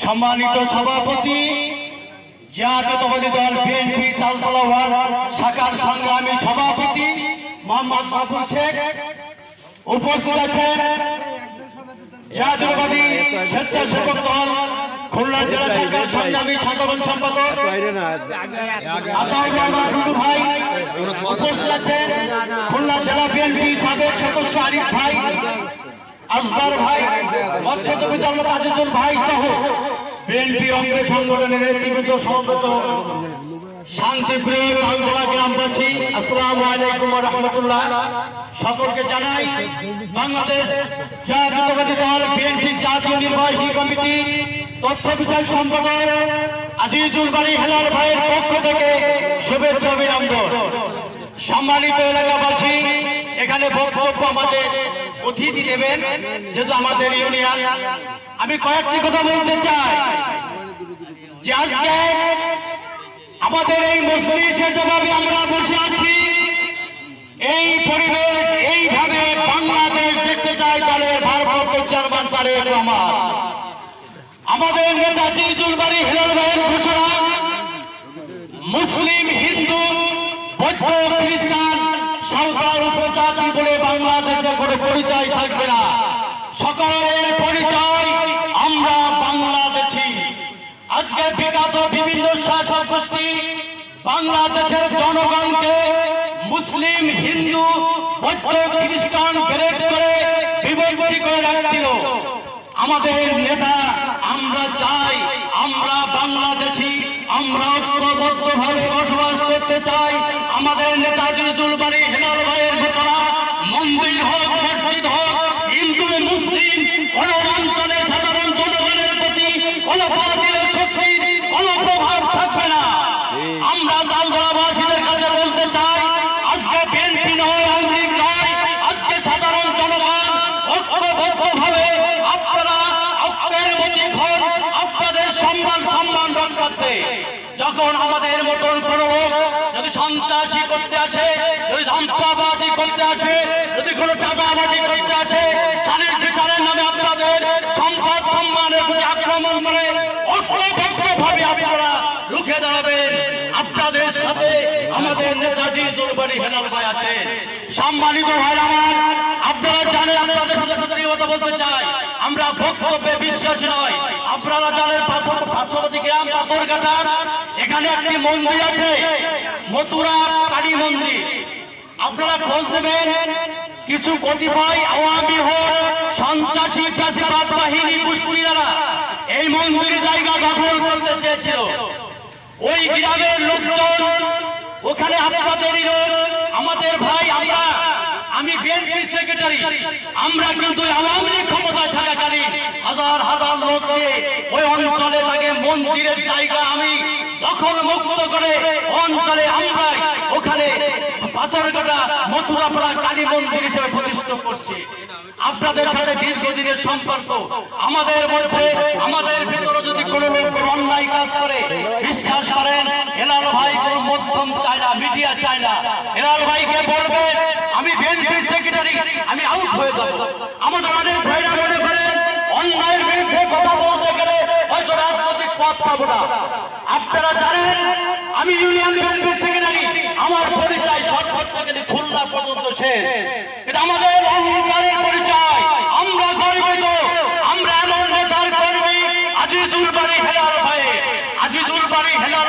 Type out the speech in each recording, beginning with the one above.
সম্মানিত সভাপতি দল তালতলা শাখার সংগ্রামী সভাপতি উপস্থিত আছেন স্বেচ্ছাসেবক দল খুলনা জেলা সরকার সংগ্রামী সাধারণ সম্পাদক। টুটু ভাই উপস্থিত আছেন খুলনা জেলা বিএনপি সাবেক সদস্য আরিফ ভাই আসবার ভাই মৎস্যজীবী জন্ম আজিজুল ভাই সহ বিএনপি অঙ্গ সংগঠনের নেতৃবৃন্দ সমবেত শান্তিপ্রিয় বাংলা গ্রামবাসী আসসালামু আলাইকুম রাহমাতুল্লাহ। সকলকে জানাই, বাংলাদেশ দল বিএনপি জাতীয় কমিটি তথ্য বিষয় সম্পাদক আজিজুল বাড়ি হেলাল ভাইয়ের পক্ষ থেকে শুভেচ্ছা অভিনন্দন। সম্মানিত এলাকাবাসী, এখানে বক্তব্য আমাদের অতিথি দেবেন, যেহেতু আমাদের ইউনিয়ন। আমি কয়েকটি কথা বলতে চাই। আমাদের এই মজলিসের জবাবে আমরা বসে আছি। এই পরিবেশ, এইভাবে বাংলাদেশ দেখতে চাই দলের ভারপ্রাপ্ত চেয়ারম্যান তারেক রহমান। আমাদের নেতা জিজুল বাড়ি হেলাল ভাইয়ের ঘোষণা, মুসলিম, হিন্দু, বৌদ্ধ, খ্রিস্টান সাঁওতাল উপজাতি বলে বাংলাদেশে কোনো পরিচয় থাকবে না। সকলের পরিচয় আমরা বাংলাদেশি। আজকে বিগত বিভিন্ন বাংলাদেশের জনগণকে মুসলিম, হিন্দু খ্রিস্টান ব্রেক করে বিভক্তি করে রাখছিল। আমাদের নেতা, আমরা চাই আমরা বাংলাদেশি, আমরা ঐক্যবদ্ধ ভাবে বসবাস করতে চাই। আমাদের নেতা জিজুল বাড়ি হেলাল ভাইয়ের ঘটনা মন্দির হোক, মসজিদ হোক, হিন্দু, মুসলিম কোন ভাবে আপনারা আপনার মধ্যে আপনাদের সম্মান সম্মান রক্ষার্থে যখন আমাদের মতন কোন যদি সন্ত্রাসী করতে আছে যদি ধান্তাবাজি করতে আছে যদি কোনো চাঁদাবাজি করতে আছে ছানের বিচারের নামে আপনাদের সম্পদ সম্মানের প্রতি আক্রমণ করে ঐক্যবদ্ধ ভাবে আপনারা রুখে দাঁড়াবেন। আপনাদের সাথে আমাদের নেতাজি জলবাড়ি হেলাল ভাই আছেন। সম্মানিত ভাই আমার বলতে চাই, আমরা বক্তব্যে বিশ্বাস নয়। আপনারা জানেন পাথর পাথরপতি গ্রাম পাথরঘাটা এখানে একটি মন্দির আছে, মথুরা কালী মন্দির। আপনারা খোঁজ দেবেন কিছু কতিপয় আওয়ামী হোক, সন্ত্রাসী ফ্যাসিবাদ বাহিনী পুষ্পুরীরা এই মন্দিরের জায়গা দখল করতে চেয়েছিল। ওই গ্রামের লোকজন, ওখানে আপনাদেরই লোক, আমাদের ভাই, আমরা আমি বিএনপি সেক্রেটারি আমরা কিন্তু আওয়ামী লীগ ক্ষমতায় থাকাকালীন হাজার হাজার লোককে ওই অঞ্চলে তাকে মন্দিরের জায়গা আমি দখল মুক্ত করে অঞ্চলে আমরা ওখানে পাথরঘাটা মথুরাপাড়া কালী মন্দির হিসেবে প্রতিষ্ঠিত করছি। আপনাদের সাথে দীর্ঘদিনের সম্পর্ক। আমাদের মধ্যে, আমাদের ভিতরে যদি কোনো লোক অন্যায় কাজ করে, বিশ্বাস করেন, হেলাল ভাই কোনো মধ্যম চায় না, মিডিয়া চায় না। হেলাল ভাইকে সেক্রেটারি আমি আউট হয়ে যাব। আমাদের অনেক ভাইরা মনে করেন অন্যায়ের বিরুদ্ধে কথা বলতে গেলে হয়তো রাজনৈতিক পথ পাবো না। আপনারা জানেন, আমি ইউনিয়ন বিএনপি সেক্রেটারি আমার পরিচয় সর্বোচ্চ গেলে খুলনা পর্যন্ত শেষ। এটা আমাদের অহংকারের পরিচয়। আমরা গর্বিত। আমরা এমন নেতার কর্মী, আজিজুল বাড়ি হেলাল ভাই। আজিজুল বাড়ি হেলাল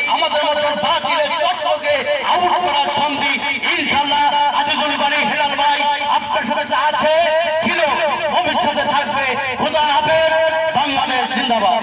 আপনার যা আছে ছিল ভবিষ্যতে থাকবে। খোদা হাফেজ বাংলাদেশ জিন্দাবাদ।